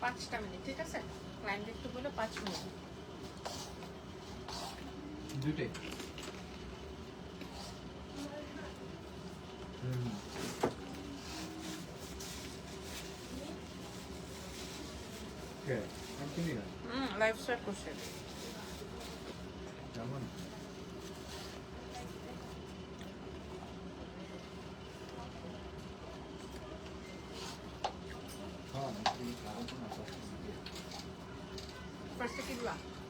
পাঁচটা মিনিট ঠিক আছে? ক্লায়েন্ট একটু বলে পাঁচ মিনিট। দুইটাই। হুম। লাইভ স্টার্ট করছে। কেমন? First, check it out.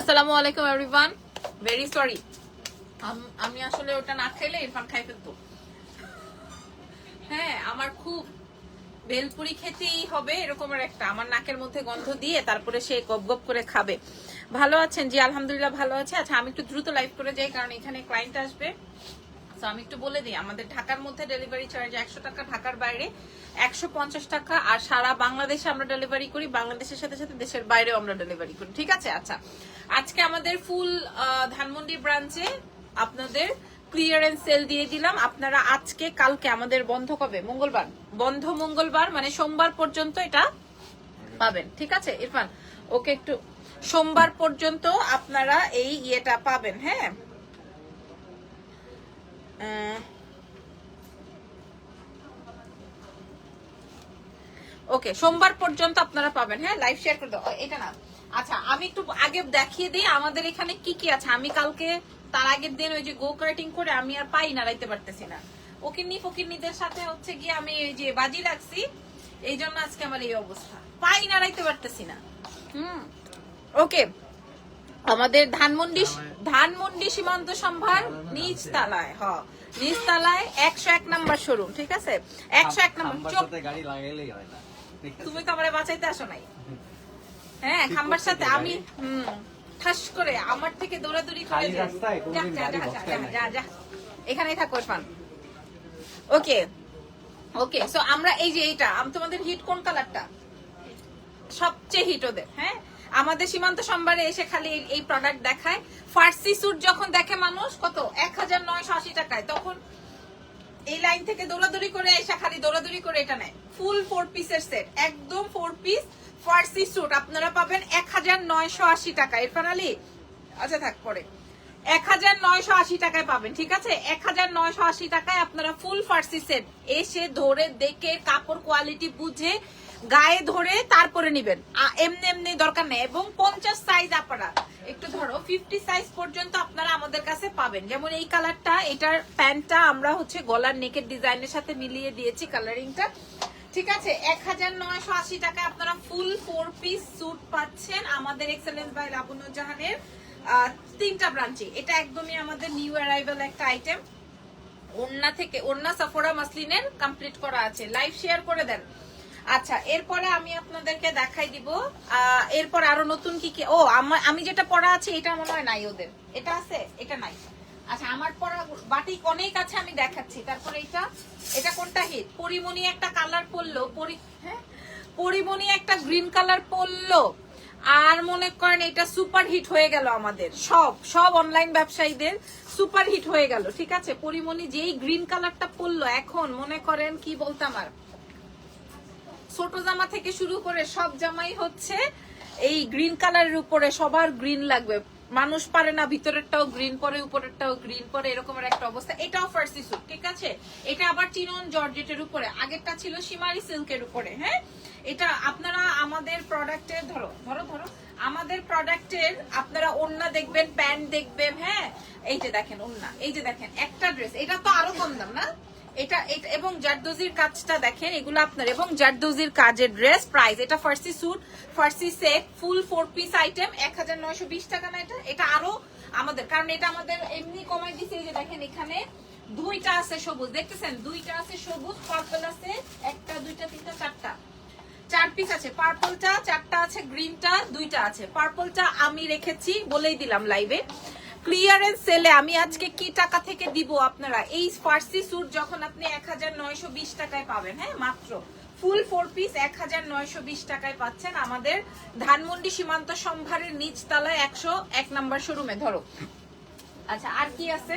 আসসালামু আলাইকুম এভরিওয়ান ভেরি সরি আমি আসলে ওটা না খেলে ইরফান খাই ফেলতো। হ্যাঁ আমার খুব ভেলপুরি খেতেই হবে এরকমের একটা। আমার নাকের মধ্যে গন্ধ দিয়ে তারপরে সে গপ গপ করে খাবে। ভালো আছেন? জি, আলহামদুলিল্লাহ ভালো আছে। আচ্ছা আমি একটু দ্রুত লাইভ করে যাই, কারণ এখানে ক্লায়েন্ট আসবে। তো আমি একটু বলে দিই, আমাদের ঢাকার মধ্যে ডেলিভারি চার্জ একশো টাকা, ঢাকার বাইরে একশো পঞ্চাশ টাকা, আর সারা বাংলাদেশে আমরা ডেলিভারি করি। বাংলাদেশের সাথে সাথে দেশের বাইরেও আমরা ডেলিভারি করি। ঠিক আছে? আচ্ছা। আজকে আমাদের ফুল ধানমন্ডি ব্রাঞ্চে আপনাদের ক্লিয়ারেন্স সেল দিয়ে দিলাম। আপনারা আজকে, কালকে আমাদের বন্ধ কবে? মঙ্গলবার? বন্ধ মঙ্গলবার মানে সোমবার পর্যন্ত এটা পাবেন। ঠিক আছে, ইরফান? ওকে একটু, সোমবার পর্যন্ত আপনারা এই ইয়েটা পাবেন হ্যাঁ? ওকে, সোমবার পর্যন্ত আপনারা পাবেন হ্যাঁ? লাইভ শেয়ার করে দাও। এটা না। আচ্ছা আমি একটু আগে দেখিয়ে দিই আমাদের এখানে কি কি আছে। আমি কালকে তার আগের দিন ওই যে গো কার্টিং করে আমি আর পাই না রাইতে পারতেছি না। ওকিন্নি ফকিন্নিদের সাথে হচ্ছে গিয়ে আমি এই যে বাজি রাখছি এই জন্য আজকে আমার এই অবস্থা। পাই না রাইতে পারতেছি না। হুম। ওকে আমাদের ধানমন্ডি ধানমন্ডি সীমান্ত সম্ভার নিচ তালায় হ। নিচ তালায় একশো এক নাম্বার শোরুম ঠিক আছে? একশো এক নাম্বার? তুমি তো আমার বাঁচাইতে আসো নাই। হ্যাঁ খাম্বার সাথে আমি ঠাস করে আমার থেকে দৌড়াদৌড়ি করে। এখানেই থাকো ইরফান ওকে ওকে সো আমরা এই যে এইটা আম- তোমাদের হিট কোন কালারটা সবচেয়ে হিট ওদের হ্যাঁ? আমাদের সীমান্ত সোমবারে এসে খালি এই- এই প্রোডাক্ট দেখায়। ফার্সি স্যুট যখন দেখে মানুষ কত? এক হাজার নয়শো আশি টাকায়। তখন এই লাইন থেকে দৌড়াদৌড়ি করে এসে খালি দৌড়াদৌড়ি করে এটা নেয়। ফুল ফোর পিসের সেট একদম ফোর পিস ফার্সি স্যুট আপনারা পাবেন এক হাজার নয়শো আশি টাকা। ইরফান আলী আচ্ছা থাক, পরে। এক হাজার নয়শো আশি টাকায় পাবেন, ঠিক আছে? এক হাজার নয়শো আশি টাকায় আপনারা ফুল ফার্সি সেট এসে ধরে দেখে কাপড় কোয়ালিটি বুঝে গায়ে ধরে তারপরে নিবেন। এমনি এমনি দরকার নেই। এবং পঞ্চাশ সাইজ আপনারা, একটু ধরো ফিফটি সাইজ পর্যন্ত আপনারা আমাদের কাছে পাবেন। যেমন এই কালারটা এটার প্যান্টটা আমরা হচ্ছে গলার নেকের ডিজাইনের সাথে মিলিয়ে দিয়েছি কালারিংটা ঠিক আছে এক হাজার নয়শো আশি টাকায় আপনারা ফুল ফোর পিস স্যুট পাচ্ছেন আমাদের এক্সেলেন্স বাই লাবণ্যজাহানের আহ, তিনটা ব্রাঞ্চে এটা একদমই আমাদের নিউ অ্যারাইভাল একটা আইটেম ওন্না থেকে ওন্না সাফোরা মাসলিনের কমপ্লিট করা আছে। লাইভ শেয়ার করে দেন। আচ্ছা এরপরে আমি আপনাদেরকে দেখাই দিব। এরপর আরও নতুন কি কি ও আমি যেটা পড়া আছে এটা মনে হয় নাই ওদের। এটা আছে? এটা নাই। আচ্ছা আমার পড়া বাটিক অনেক আছে, আমি দেখাচ্ছি। তারপরে এটা এটা কোনটা হিট? পরিমণি একটা কালার পরলো, পরি হ্যাঁ? পরিমণি একটা গ্রিন কালার পরলো। আর মনে করেন এটা সুপার হিট হয়ে গেল আমাদের। সব সব অনলাইন ব্যবসায়ীদের সুপার হিট হয়ে গেল, ঠিক আছে? পরিমণি যেই গ্রিন কালারটা পরলো, এখন মনে করেন কি বলতাম আর ছোট জামা থেকে শুরু করে সব জামাই হচ্ছে এই গ্রিন কালারের উপরে সবার গ্রিন লাগবে। মানুষ পারে না, ভিতরেরটাও গ্রিন পরে, উপরেরটাও গ্রিন পরে, এরকমের একটা অবস্থা। এটাও ফার্সি স্যুট ঠিক আছে? এটা আবার চিনন জর্জেটের উপরে, আগেরটা ছিল সিমারি সিল্কের উপরে হ্যাঁ? এটা আপনারা আমাদের প্রোডাক্টের ধরো ধরো ধরো, আমাদের প্রোডাক্টের আপনারা ওন্না দেখবেন, প্যান্ট দেখবেন হ্যাঁ? এই যে দেখেন ওন্না এই যে দেখেন, একটা ড্রেস এটা তো আরও কম দাম না? এটা এবং জারদোজির কাজটা দেখেন, এগুলো আপনার, এবং জারদোজির কাজের ড্রেস প্রাইস এটা Farsi suit Farsi set full four piece item এক হাজার নয়শো বিশ টাকা না এটা? এটা আরও আমাদের, কারণ এটা আমাদের এমনি কমাই দিছে, এই যে দেখেন এখানে দুইটা আছে সবুজ, দেখতেছেন? দুইটা আছে সবুজ পার্পল আছে, একটা, দুইটা, তিনটা, চারটা। চার পিস আছে পার্পলটা চারটা আছে গ্রিনটা দুইটা আছে। পার্পলটা আমি রেখেছি, বলেই দিলাম লাইভে ক্লিয়ারেন্স সেলে আমি আজকে কি টাকা থেকে দিব আপনারা? এই ফার্সি স্যুট যখন আপনি এক হাজার নয়শো বিশ টাকায় পাবেন হ্যাঁ মাত্র। ফুল ফোর পিস এক হাজার নয়শো বিশ টাকায় পাচ্ছেন আমাদের ধানমন্ডি সীমান্ত সম্ভারের নিচ তলায় একশো এক নাম্বার শোরুমে ধরো। আচ্ছা আর কি আছে?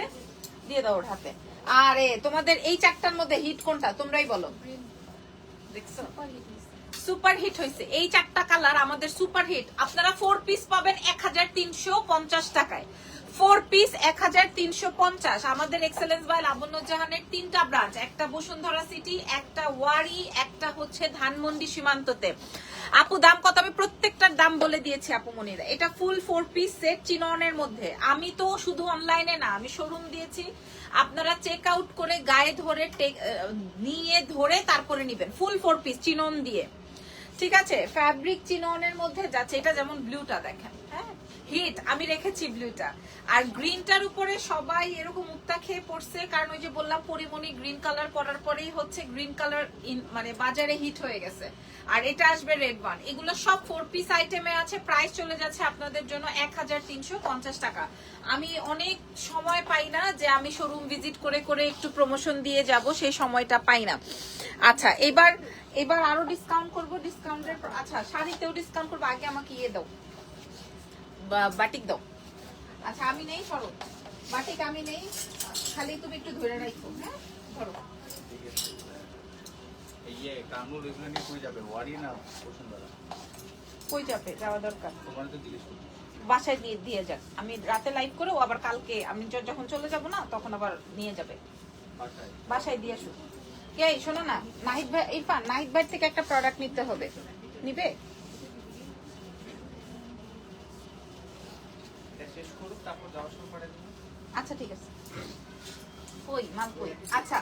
দিয়ে দাও ওর হাতে। আরে, তোমাদের এই চারটার মধ্যে হিট কোনটা? তোমরাই বলো। দেখছ? সুপার হিট হয়েছে এই চারটা কালার আমাদের সুপার হিট আপনারা ফোর পিস পাবেন এক হাজার তিনশো পঞ্চাশ টাকায়। ফোর পিস এক হাজার তিনশো পঞ্চাশ। আমাদের এক্সেলেন্স বাই লাবণ্যজাহানের তিনটা ব্রাঞ্চ একটা বসুন্ধরা সিটি একটা ওয়ারি, একটা হচ্ছে ধানমন্ডি সীমান্ততে। আপু, দাম কত? আমি প্রত্যেকটার দাম বলে দিয়েছি আপু মনিরা। এটা ফুল ফোর পিস সেট চিননের মধ্যে। আমি তো শুধু অনলাইনে না, আমি শোরুম দিয়েছি। আপনারা চেক আউট করে গায়ে ধরে নিয়ে ধরে তারপরে নিবেন। ফুল ফোর পিস চিনন দিয়ে। ঠিক আছে? ফ্যাব্রিক চিননের মধ্যে যাচ্ছে। এটা যেমন ব্লুটা দেখেন হ্যাঁ? হিট, আমি রেখেছি ব্লুটা। আর গ্রিনটার উপরে সবাই এরকম উত্তা খেয়ে পড়ছে, কারণ ওই যে বললাম, পরিমণি গ্রিন কালার পরার পরেই হচ্ছে গ্রিন কালার মানে বাজারে হিট হয়ে গেছে। আর এটা আসবে রেড ওয়ান। এগুলো সব ফোর পিস আইটেমে আছে প্রাইস চলে যাচ্ছে আপনাদের জন্য এক হাজার তিনশো পঞ্চাশ টাকা। আমি অনেক সময় পাই না যে আমি শোরুম ভিজিট করে করে একটু প্রমোশন দিয়ে যাব, সেই সময়টা পাই না। আচ্ছা এবার এবার আরও ডিসকাউন্ট করব ডিসকাউন্টের আচ্ছা শাড়িতেও ডিসকাউন্ট করব, আগে আমাকে ইয়ে দাও। বাটিক দাও। আচ্ছা আমি নেই সরো। বাটিক আমি নেই খালি তুমি একটু ধরে রাখো হ্যাঁ? ধরো। কামরুল কই যাবে? ওয়ারি না বসুন্ধরা? কই যাবে? যাওয়া দরকার। তোমার তো জিজ্ঞেস বাসায় দিয়ে দিয়ে যাক। আমি রাতে লাইভ করে ও আবার কালকে আমি যখন চলে যাব না তখন আবার নিয়ে যাবে। বাসায়? দিয়ে কে শোনো না নাহিদ ভাই ইরফান নাহিদ ভাই থেকে একটা প্রোডাক্ট নিতে হবে। নিবে? শেষ করুক, তারপর যাওয়ার সময় পাঠিয়ে আচ্ছা ঠিক আছে। কই, মাল কই? আচ্ছা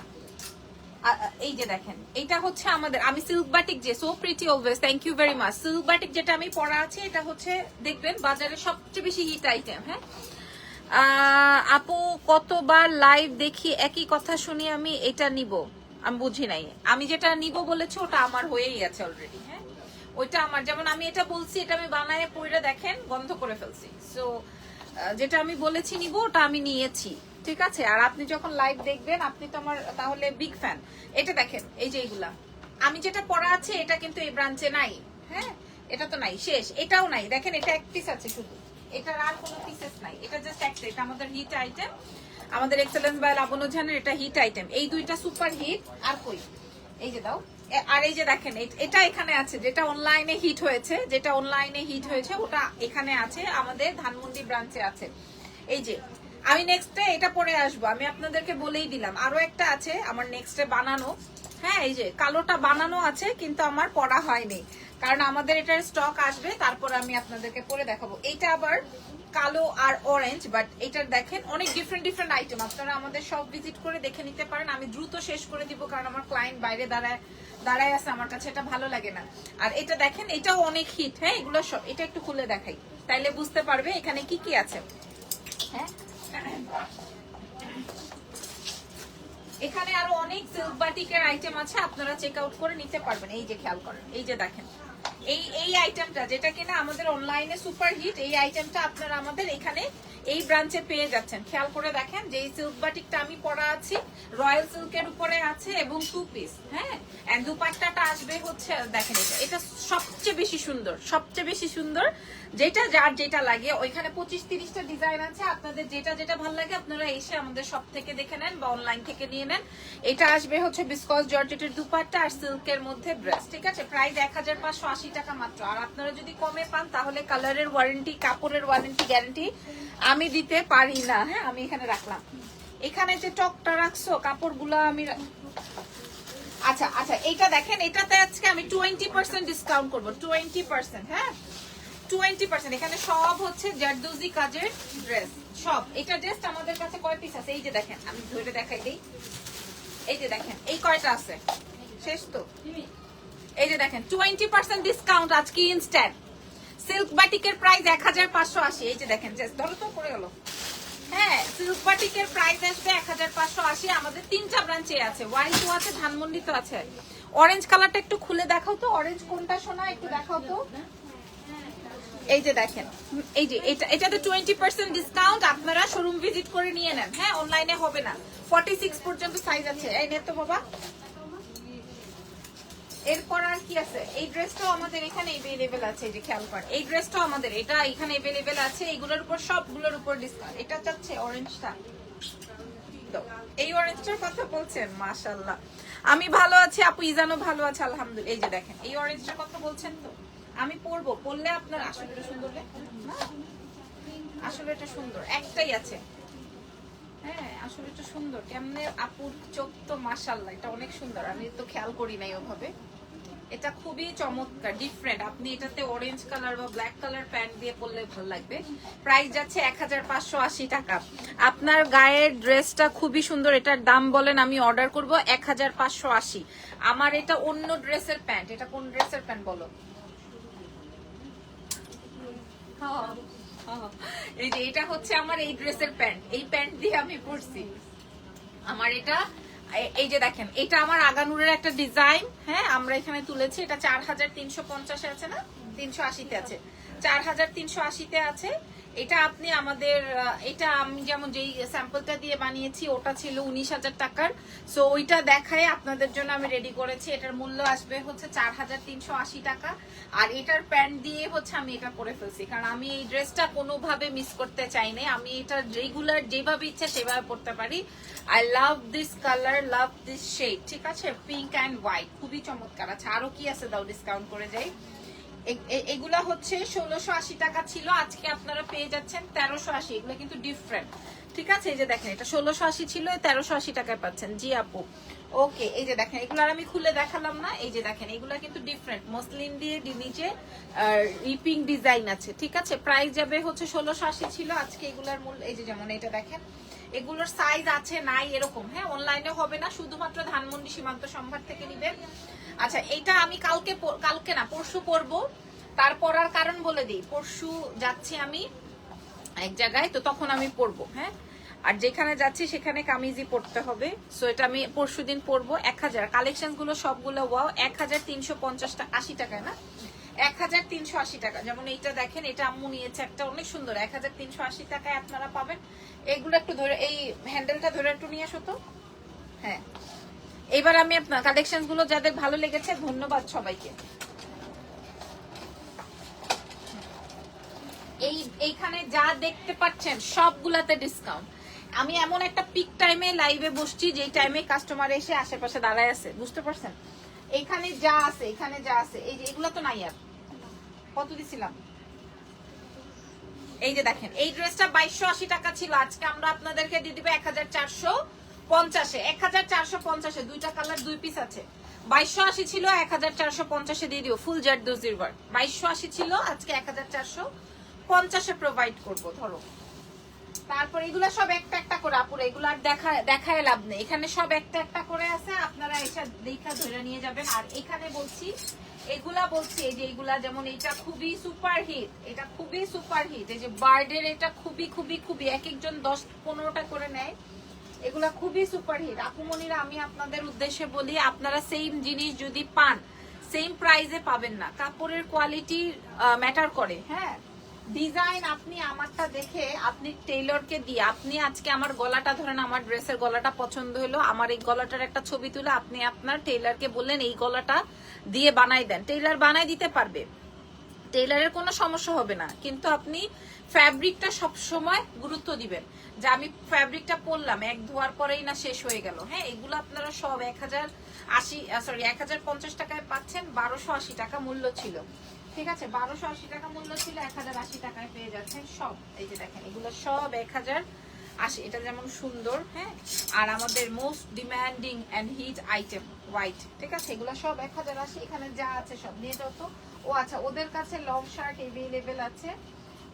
এই যে দেখেন, এটা হচ্ছে আমাদের, আমি সিল্ক বাটিক যে so pretty always thank you very much silk batik যেটা আমি পরা আছে, এটা হচ্ছে, দেখবেন, বাজারে সবচেয়ে বেশি হিট আইটেম হ্যাঁ? আপু, কতবার লাইভ দেখি, একই কথা শুনি আমি, এটা নিব। আমি বুঝি নাই। আমি যেটা নিব বলেছি, ওটা আমার হয়েই আছে অলরেডি হ্যাঁ? ওইটা আমার, যেমন আমি এটা বলছি, এটা আমি বানায় পইরা দেখেন বন্ধ করে ফেলছি। সো যেটা আমি বলেছি নিব, ওটা আমি নিয়েছি, ঠিক আছে? আর আপনি যখন লাইভ দেখবেন, আপনি তো আমার, তাহলে বিগ ফ্যান এটা দেখেন, এই যে এইগুলা আমি যেটা পড়া আছে, এটা কিন্তু এই ব্রাঞ্চে নাই হ্যাঁ? এটা তো নাই, শেষ। এটাও নাই। দেখেন, এটা এক পিস আছে শুধু। এটার আর কোনো পিসেস নাই। এটা জাস্ট একটা, এটা আমাদের হিট আইটেম আমাদের এক্সেলেন্স বাই লাবণ্য এটা হিট আইটেম এই দুইটা সুপার হিট আর কই? এই যে দাও। আর এই যে দেখেন এটা এখানে আছে, যেটা অনলাইনে হিট হয়েছে, যেটা অনলাইনে হিট হয়েছে, ওটা এখানে আছে, আমাদের ধানমন্ডি ব্রাঞ্চে আছে। এই যে, আমি নেক্সটে এটা পরে আসব, আমি আপনাদেরকে বলেই দিলাম। আরও একটা আছে, আমার নেক্সটে বানানো। হ্যাঁ এই যে, কালোটা বানানো আছে, কিন্তু আমার পড়া হয়নি। কারণ আমাদের এটার স্টক আসবে, তারপর আমি আপনাদেরকে পরে দেখাবো। এইটা আবার কালো আর অরেঞ্জ বাট এটার দেখেন, অনেক ডিফারেন্ট ডিফারেন্ট আইটেম আপনারা আমাদের সব ভিজিট করে দেখে নিতে পারেন। আমি দ্রুত শেষ করে দিব, কারণ আমার ক্লায়েন্ট বাইরে দাঁড়ায় দাঁড়ায় আছে। আমার কাছে এটা ভালো লাগে না। আর এটা দেখেন, এটাও অনেক হিট হ্যাঁ এগুলো সব এটা একটু খুলে দেখাই। তাইলে বুঝতে পারবে এখানে কি কি আছে। হ্যাঁ? এখানে আরও অনেক সিল্ক বাটিকের আইটেম আছে। আপনারা চেক আউট করে নিতে পারবেন। এই যে খেয়াল করেন। এই যে দেখেন। এই এই আইটেমটা যেটা কিনা আমাদের অনলাইনে সুপার হিট এই আইটেমটা আপনারা আমাদের এখানে এই ব্রাঞ্চে পেয়ে যাচ্ছেন। খেয়াল করে দেখেন যে এই সিল্ক বাটিকটা আমি পরা আছি রয়্যাল সিল্কের উপরে আছে এবং টু পিস হ্যাঁ? দুপাট্টাটা আসবে হচ্ছে, দেখেন এটা। এটা সবচেয়ে বেশি সুন্দর, সবচেয়ে বেশি সুন্দর। যেটা যার যেটা লাগে, ওইখানে পঁচিশ তিরিশটা ডিজাইন আছে। আপনাদের যেটা যেটা ভালো লাগে, আপনারা এসে আমাদের সব থেকে দেখে নেন বা অনলাইন থেকে নিয়ে নেন। এটা আসবে হচ্ছে বিসকস জর্জেটের দুপাট্টা আর সিল্কের মধ্যে ড্রেস ঠিক আছে? প্রাইস এক হাজার পাঁচশো আশি টাকা মাত্র। আর আপনারা যদি কমে পান, তাহলে কালারের ওয়ারেন্টি কাপড়ের ওয়ারেন্টি গ্যারান্টি আমি দিতে পারি না। হ্যাঁ আমি এখানে রাখলাম। এখানে যে টকটা রাখছো, কাপড়গুলো আমি আচ্ছা আচ্ছা এটা দেখেন, এটাতে আজকে আমি টোয়েন্টি পার্সেন্ট ডিসকাউন্ট করব। টোয়েন্টি পার্সেন্ট হ্যাঁ? টোয়েন্টি পার্সেন্ট এখানে সব হচ্ছে জারদোজি কাজের ড্রেস সব। এটা জাস্ট আমাদের কাছে কয় পিস আছে? এই যে দেখেন, আমি ধরে দেখাই দিই। এই যে দেখেন, এই কয়টা আছে? শেষ তো? এই যে দেখেন টোয়েন্টি পার্সেন্ট ডিসকাউন্ট আজকে ইনস্ট্যান্ট সিল্ক বাটিকের প্রাইস এক হাজার পাঁচশো আশি। এই যে দেখেন, জাস্ট ধরো তো, পড়ে গেলো। হ্যাঁ সিল্ক বাটিকের প্রাইস আসবে এক হাজার পাঁচশো আশি। আমাদের তিনটা ব্রাঞ্চে আছে। ওয়ারিটো আছে ধানমন্ডিতে আছে। অরেঞ্জ কালারটা একটু খুলে দেখাও তো। অরেঞ্জ কোনটা শোনা একটু দেখাও তো। এই যে দেখেন, এই যে এটা, এটাতে টোয়েন্টি পার্সেন্ট ডিসকাউন্ট আপনারা শোরুম ভিজিট করে নিয়ে নেন। হ্যাঁ অনলাইনে হবে না। ফর্টি সিক্স পর্যন্ত সাইজ আছে। এই নে তো বাবা। এরপর আর কি আছে? এই ড্রেসটাও আমাদের এখানে এভেলেবেল আছে, এই যে খেয়াল করেন এই ড্রেসটাও আমাদের, এটা এখানে এভেলেবেল আছে, এইগুলোর উপর সবগুলোর উপর ডিসকাউন্ট এটা চাচ্ছে অরেঞ্জটা এই অরেঞ্জটার কথা বলছেন মাশাল্লাহ আমি ভালো আছি, আপু ইজানো ভালো আছে, আলহামদুলিল্লাহ। এই যে দেখেন, এই অরেঞ্জটার কথা বলছেন তো? আমি পরবো, পরলে আপনার আসলে সুন্দর? আসলে এটা সুন্দর, একটাই আছে। হ্যাঁ আসলে এটা সুন্দর। কেমনে আপুর চোখ তো মাশাল্লাহ এটা অনেক সুন্দর। আমি তো খেয়াল করি নাই ওভাবে। এটা খুবই চমৎকার ডিফারেন্ট আপনি এটাতে অরেঞ্জ কালার বা ব্ল্যাক কালার প্যান্ট দিয়ে পরলে ভালো লাগবে। প্রাইস যাচ্ছে এক হাজার পাঁচশো আশি টাকা। আপনার গায়ের ড্রেসটা খুবই সুন্দর, এটার দাম বলেন, আমি অর্ডার করব এক হাজার পাঁচশো আশি। আমার এটা অন্য ড্রেসের প্যান্ট এটা কোন ড্রেসের প্যান্ট বলো? এই যে এটা হচ্ছে আমার এই ড্রেসের প্যান্ট। এই প্যান্ট দিয়ে আমি পরছি। আমার এটা এই যে দেখেন, এটা আমার আগানুরের একটা ডিজাইন। হ্যাঁ আমরা এখানে তুলেছি, এটা চার হাজার তিনশো পঞ্চাশে আছে না? তিনশো আশিতে আছে। চার হাজার তিনশো আশিতে আছে। এটা আপনি আমাদের এটা আমি যেমন যেই স্যাম্পলটা দিয়ে বানিয়েছি, ওটা ছিল উনিশ হাজার টাকার। সো ওইটা দেখায় আপনাদের জন্য আমি রেডি করেছি। এটার মূল্য আসবে হচ্ছে চার হাজার তিনশো আশি টাকা। আর এটার প্যান্ট দিয়ে হচ্ছে আমি এটা করে ফেলছি। কারণ আমি এই ড্রেসটা কোনোভাবে মিস করতে চাই না আমি এটা রেগুলার যেভাবে ইচ্ছা সেভাবে পড়তে পারি। I love this colour love this shade ঠিক আছে? পিঙ্ক অ্যান্ড হোয়াইট খুবই চমৎকার আছে। আরও কি আছে দাও ডিসকাউন্ট করে যাই। এগুলা হচ্ছে ষোলোশো আশি টাকা ছিল, আজকে আপনারা পেয়ে যাচ্ছেন তেরোশো আশি, এগুলো কিন্তু ডিফারেন্ট ঠিক আছে? এই যে দেখেন, এটা ষোলোশো আশি ছিল তেরোশো আশি টাকায় পাচ্ছেন। জি আপু। ওকে, এই যে দেখেন, এগুলো আমি খুলে দেখালাম না। এই যে দেখেন, এগুলো কিন্তু ডিফারেন্ট মসলিন দিয়ে নিচে রিপিং ডিজাইন আছে। ঠিক আছে? প্রাইস যাবে হচ্ছে ষোলোশো আশি ছিল, আজকে এগুলার মূল এই যে যেমন এটা দেখেন এগুলোর সাইজ আছে, নাই, এরকম। হ্যাঁ অনলাইনে হবে না, শুধুমাত্র ধানমন্ডি সীমান্ত সম্ভার থেকে নিবেন আচ্ছা এটা আমি কালকে কালকে না, পরশু পরবো। তারপর আর কারণ বলে দিই। পরশু যাচ্ছি আমি এক জায়গায়, তো তখন আমি পরবো হ্যাঁ? আর যেখানে যাচ্ছি, সেখানে কামিজই পড়তে হবে। সো এটা আমি পরশু দিন পরবো। এক হাজার। কালেকশনগুলো সবগুলো ওয়াও এক হাজার তিনশো পঞ্চাশ টাকা আশি টাকায় না? এক হাজার তিনশো আশি টাকা। যেমন এইটা দেখেন, এটা আম্মু নিয়েছে একটা অনেক সুন্দর। এক হাজার তিনশো আশি টাকায় আপনারা পাবেন। এগুলো একটু ধরে, এই হ্যান্ডেলটা ধরে একটু নিয়ে আসো তো। হ্যাঁ। এবার আমি আপনার কালেকশনগুলো যাদের ভালো লেগেছে, ধন্যবাদ সবাইকে। এই, এইখানে যা দেখতে পাচ্ছেন, সবগুলাতে ডিসকাউন্ট আমি এমন একটা পিক টাইমে লাইভে বসছি, যেই টাইমে কাস্টমার এসে আশেপাশে দাঁড়ায় আছে। বুঝতে পারছেন? এখানে যা আছে, এখানে যা আছে। এই যে, এগুলো তো নাই আর। কত দিছিলাম? এই যে দেখেন, এই ড্রেসটা বাইশশো আশি টাকা ছিল। আজকে আমরা আপনাদেরকে দিয়ে দিব এক হাজার চারশো পঞ্চাশে। এক হাজার চারশো পঞ্চাশে, দুইটা কালার, দুই পিস আছে। বাইশশো আশি ছিল এক হাজার চারশো পঞ্চাশে দিয়ে দিও ফুল জার দোজির বার বাইশশো আশি ছিল, আজকে এক হাজার চারশো পঞ্চাশে প্রোভাইড করব, ধরো। তারপর এগুলা সব একটা একটা করে, আপুরে এগুলো আর দেখা, দেখায় লাভ নেই। এখানে সব একটা একটা করে আছে, আপনারা এসে দেখা ধরে নিয়ে যাবেন। আর এখানে বলছি, এগুলা বলছি, এই যে এগুলা যেমন এটা খুবই সুপার হিট এটা খুবই সুপার হিট এই যে বার্ডের এটা খুবই খুবই খুবই, এক একজন দশ পনেরোটা করে নেয়। এগুলা খুবই সুপার হিট আপুমনিরা আমি আপনাদের উদ্দেশ্যে বলি, আপনারা সেম জিনিস যদি পান সেম প্রাইজে পাবেন না। কাপড়ের কোয়ালিটি ম্যাটার করে হ্যাঁ? ডিজাইন আপনি আমারটা দেখে আপনি টেইলরকে দিয়ে, আপনি আজকে আমার গলাটা ধরেন, আমার ড্রেসের গলাটা পছন্দ হলো, আমার এই গলাটার একটা ছবি তুলে আপনি আপনার টেইলরকে বললেন, এই গলাটা দিয়ে বানাই দেন। টেইলর বানাই দিতে পারবে। টেইলারের কোনো সমস্যা হবে না, কিন্তু আপনি ফ্যাব্রিকটা সব সময় গুরুত্ব দিবেন। যে আমি ফ্যাব্রিকটা পরলাম, এক ধোয়ার পরেই না শেষ হয়ে গেল। হ্যাঁ এগুলো আপনারা সব এক হাজার আশি সরি এক হাজার পঞ্চাশ টাকায় পাচ্ছেন, বারোশো আশি টাকা মূল্য ছিল। ঠিক আছে, বারোশো আশি টাকা মূল্য ছিল, এক হাজার আশি টাকায় পেয়ে যাচ্ছেন সব। এই যে দেখেন, এগুলো সব এক হাজার আশি। এটা যেমন সুন্দর হ্যাঁ? আর আমাদের most demanding and hit item white ঠিক আছে? এগুলো সব এক হাজার আশি। এখানে যা আছে সব নিয়ে যাও তো। ও আচ্ছা ওদের কাছে লং শার্ট এভেলেবেল আছে।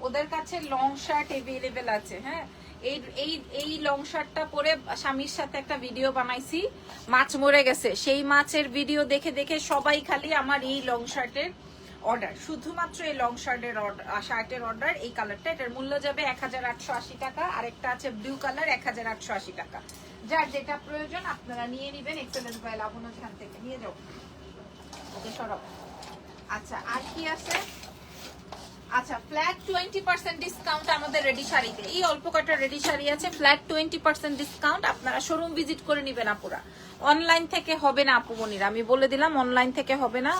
ওদের কাছে লং শার্ট এভেলেবেল আছে হ্যাঁ? এই এই এই লং শার্টটা পরে স্বামীর সাথে একটা ভিডিও বানাইছি। মাছ মরে গেছে। সেই মাছের ভিডিও দেখে দেখে সবাই খালি আমার এই লং শার্টের অর্ডার শুধুমাত্র এই লং শার্টের শার্টের অর্ডার এই কালারটা এটার মূল্য যাবে এক হাজার আটশো আশি টাকা, আরেকটা আছে ব্লু কালার এক হাজার আটশো আশি টাকা। যার যেটা প্রয়োজন, আপনারা নিয়ে নেবেন এক্সেলেন্স বাই লাবণ থেকে। নিয়ে যাও। ওকে সরব আচ্ছা আর কি আছে? আচ্ছা ফ্ল্যাট টোয়েন্টি পার্সেন্ট ডিসকাউন্ট আমাদের রেডি শাড়িতে। এই অল্প কটা রেডি শাড়ি আছে ফ্ল্যাট টোয়েন্টি পার্সেন্ট ডিসকাউন্ট আপনারা শোরুম ভিজিট করে নিবেন আপুরা। অনলাইন থেকে হবে না আপু মনির, আমি বলে দিলাম অনলাইন থেকে হবে না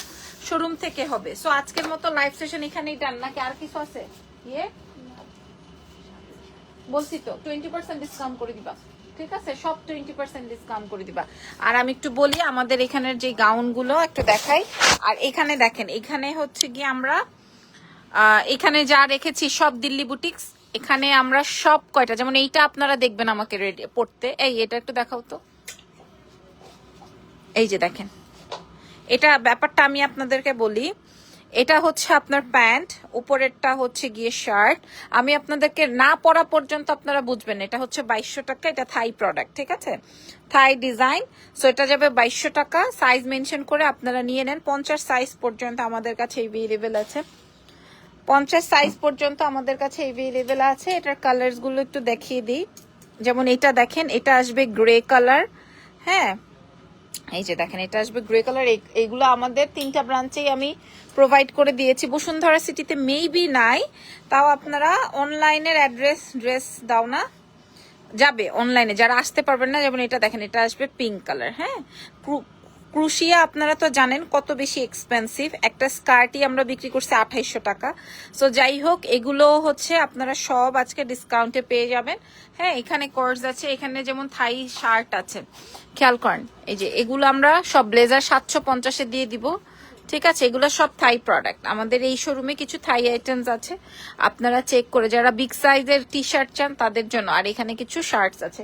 শোরুম থেকে হবে। সো আজকের মতো লাইভ সেশন এখানেই ডান নাকি আর কিছু আছে? ইয়ে? বলছি তো টোয়েন্টি পার্সেন্ট ডিসকাউন্ট করে দিবা। ঠিক আছে? সব টোয়েন্টি পার্সেন্ট ডিসকাউন্ট করে দিবা। আর আমি একটু বলি, আমাদের এখানের যে গাউনগুলো একটু দেখাই। আর এখানে দেখেন, এখানে হচ্ছে গিয়ে আমরা এখানে যা রেখেছি সব দিল্লি বুটিক্স এখানে আমরা সব কয়টা, যেমন এইটা আপনারা দেখবেন আমাকে রেডি, পড়তে। এই, এটা একটু দেখাও তো। এই যে দেখেন। এটা ব্যাপারটা আমি আপনাদেরকে বলি। এটা হচ্ছে আপনার প্যান্ট, উপরেরটা হচ্ছে গিয়ে শার্ট। আমি আপনাদেরকে না পরা পর্যন্ত আপনারা বুঝবেন, এটা হচ্ছে বাইশশো টাকা, এটা থাই প্রোডাক্ট ঠিক আছে? থাই ডিজাইন সো এটা যাবে বাইশশো টাকা। সাইজ মেনশন করে আপনারা নিয়ে নেন, পঞ্চাশ সাইজ পর্যন্ত আমাদের কাছে এভেলেবেল আছে। পঞ্চাশ সাইজ পর্যন্ত আমাদের কাছে এভেলেবেল আছে। এটার কালার্সগুলো একটু দেখিয়ে দিই। যেমন এটা দেখেন, এটা আসবে গ্রে কালার হ্যাঁ এই যে দেখেন, এটা আসবে গ্রে কালার এইগুলো আমাদের তিনটা ব্রাঞ্চেই আমি প্রোভাইড করে দিয়েছি। বসুন্ধরা সিটিতে মেবি নাই। তাও আপনারা অনলাইনের অ্যাড্রেস ড্রেস দাও না। যাবে অনলাইনে যারা আসতে পারবেন না, যেমন এটা দেখেন, এটা আসবে পিঙ্ক কালার হ্যাঁ ক্রুশিয়া, আপনারা তো জানেন কত বেশি এক্সপেন্সিভ একটা স্কার্টই আমরা বিক্রি করছি আঠাইশশো টাকা। সো যাই হোক, এগুলো হচ্ছে আপনারা সব আজকে ডিসকাউন্টে পেয়ে যাবেন। হ্যাঁ এখানে কোর্স আছে, এখানে যেমন থাই শার্ট আছে। খেয়াল করেন, এই যে এগুলো আমরা সব ব্লেজার সাতশো পঞ্চাশে দিয়ে দিব। ঠিক আছে, এগুলো সব থাই প্রোডাক্ট আমাদের এই শোরুমে কিছু থাই আইটেমস আছে। আপনারা চেক করে, যারা বিগ সাইজের টি শার্ট চান, তাদের জন্য। আর এখানে কিছু শার্টস আছে।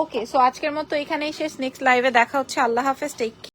ওকে সো আজকের মতো এখানেই শেষ। নেক্সট লাইভে দেখা হচ্ছে। আল্লাহ হাফেজ টেক